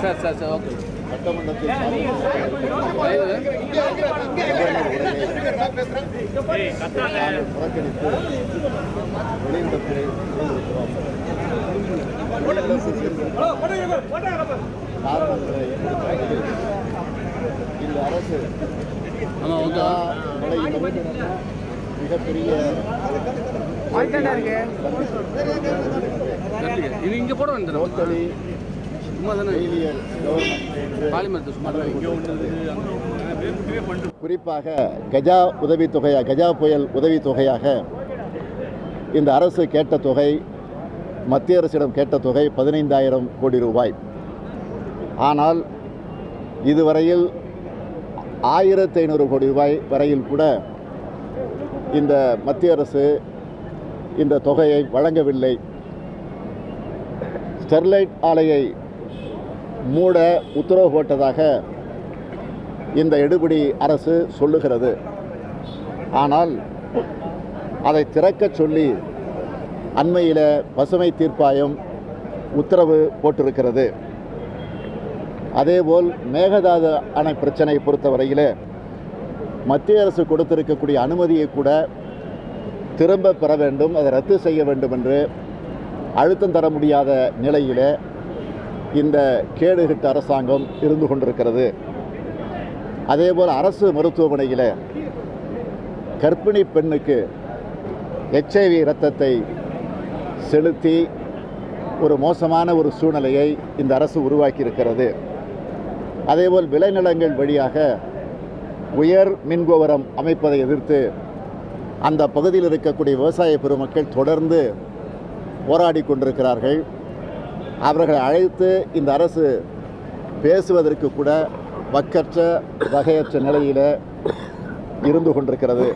Sir sir sir okay. சட்டமன்றத்தில் நாங்கள் புறக்கணித்து வெளியிடத்திலே இந்த அரசு. ஆமாம் ஓகே நிலையிலும் மிகப்பெரிய நன்றி இது இங்கே போட வேண்டியது டோட்டலி சும்மா தானே. ஃபெயிலியர் கவர்மெண்ட் பாலிமரத்தை சும்மா குறிப்பாக கஜா உதவித்தொகையா கஜா புயல் உதவித்தொகையாக இந்த அரசு கேட்ட தொகை மத்திய அரசிடம் கேட்ட தொகை பதினைந்தாயிரம் கோடி ரூபாய். ஆனால் இதுவரையில் ஆயிரத்தி ஐநூறு கோடி ரூபாய் வரையில் கூட இந்த மத்திய அரசு இந்த தொகையை வழங்கவில்லை. ஸ்டெர்லைட் ஆலையை மூட உத்தரவு போட்டதாக இந்த எடுபிடி அரசு சொல்லுகிறது. ஆனால் அதை திறக்கச் சொல்லி அண்மையில் பசுமை தீர்ப்பாயம் உத்தரவு போட்டிருக்கிறது. அதேபோல் மேகதாது அணை பிரச்சனை பொறுத்தவரையில் மத்திய அரசு கொடுத்திருக்கக்கூடிய அனுமதியை கூட திரும்ப பெற வேண்டும் அதை ரத்து செய்ய வேண்டும் என்று அழுத்தம் தர முடியாத நிலையில் இந்த கேடுகிட்ட அரசாங்கம் இருந்து கொண்டிருக்கிறது. அதேபோல் அரசு மருத்துவமனையில் கர்ப்பிணி பெண்ணுக்கு எச்ஐவி இரத்தத்தை செலுத்தி ஒரு மோசமான ஒரு சூழ்நிலையை இந்த அரசு உருவாக்கியிருக்கிறது. அதேபோல் விளைநிலங்கள் வழியாக உயர் மின்கோபுரம் அமைப்பதை எதிர்த்து அந்த பகுதியில் இருக்கக்கூடிய விவசாய பெருமக்கள் தொடர்ந்து போராடி கொண்டிருக்கிறார்கள். அவர்களை அழைத்து இந்த அரசு பேசுவதற்கு கூட வக்கற்ற வகையற்ற நிலையில் இருந்து கொண்டிருக்கிறது.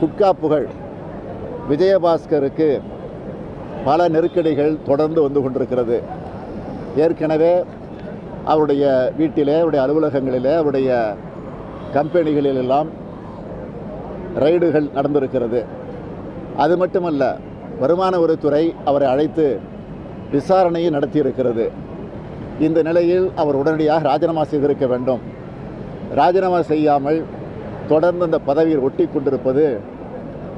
குட்கா புகழ் விஜயபாஸ்கருக்கு பல நெருக்கடிகள் தொடர்ந்து வந்து கொண்டிருக்கிறது. ஏற்கனவே அவருடைய வீட்டிலே அவருடைய அலுவலகங்களிலே அவருடைய கம்பெனிகளிலெல்லாம் ரைடுகள் நடந்திருக்கிறது. அது மட்டுமல்ல வருமான வரித்துறை அவரை அழைத்து விசாரணையை நடத்தியிருக்கிறது. இந்த நிலையில் அவர் உடனடியாக ராஜினாமா செய்திருக்க வேண்டும். ராஜினாமா செய்யாமல் தொடர்ந்து அந்த பதவியில் ஒட்டி கொண்டிருப்பது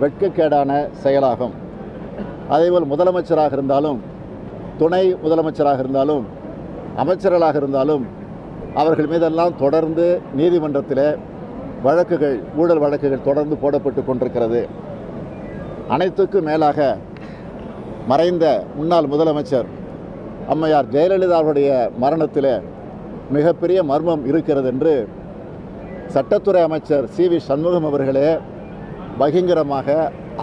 வெட்கக்கேடான செயலாகும். அதேபோல் முதலமைச்சராக இருந்தாலும் துணை முதலமைச்சராக இருந்தாலும் அமைச்சர்களாக இருந்தாலும் அவர்கள் மீதெல்லாம் தொடர்ந்து நீதிமன்றத்தில் வழக்குகள் ஊழல் வழக்குகள் தொடர்ந்து போடப்பட்டு கொண்டிருக்கிறது. அனைத்துக்கும் மேலாக மறைந்த முன்னாள் முதலமைச்சர் அம்மையார் ஜெயலலிதா அவருடைய மரணத்தில் மிகப்பெரிய மர்மம் இருக்கிறது என்று சட்டத்துறை அமைச்சர் சி வி சண்முகம் அவர்களே பகிங்கரமாக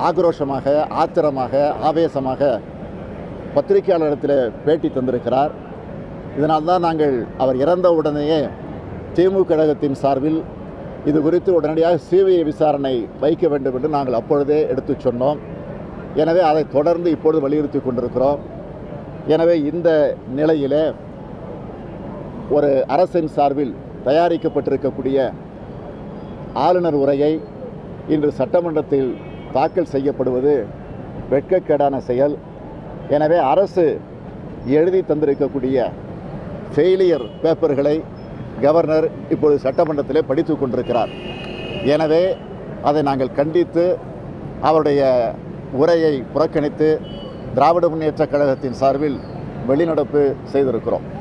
ஆக்ரோஷமாக ஆத்திரமாக ஆவேசமாக பத்திரிகையாளரிடத்தில் பேட்டி தந்திருக்கிறார். இதனால் தான் நாங்கள் அவர் இறந்த உடனேயே திமுக கழகத்தின் சார்பில் இது குறித்து உடனடியாக சிபிஐ விசாரணை வைக்க வேண்டும் என்று நாங்கள் அப்பொழுதே எடுத்து சொன்னோம். எனவே அதை தொடர்ந்து இப்பொழுது வலியுறுத்தி கொண்டிருக்கிறோம். எனவே இந்த நிலையிலே ஒரு அரசின் சார்பில் தயாரிக்கப்பட்டிருக்கக்கூடிய ஆளுநர் உரையை இன்று சட்டமன்றத்தில் தாக்கல் செய்யப்படுவது வெட்கக்கேடான செயல். எனவே அரசு எழுதி தந்திருக்கக்கூடிய ஃபெயிலியர் பேப்பர்களை கவர்னர் இப்பொழுது சட்டமன்றத்திலே படித்து கொண்டிருக்கிறார். எனவே அதை நாங்கள் கண்டித்து அவருடைய உரையை புறக்கணித்து திராவிட முன்னேற்றக் கழகத்தின் சார்பில் வெளிநடப்பு செய்திருக்கிறோம்.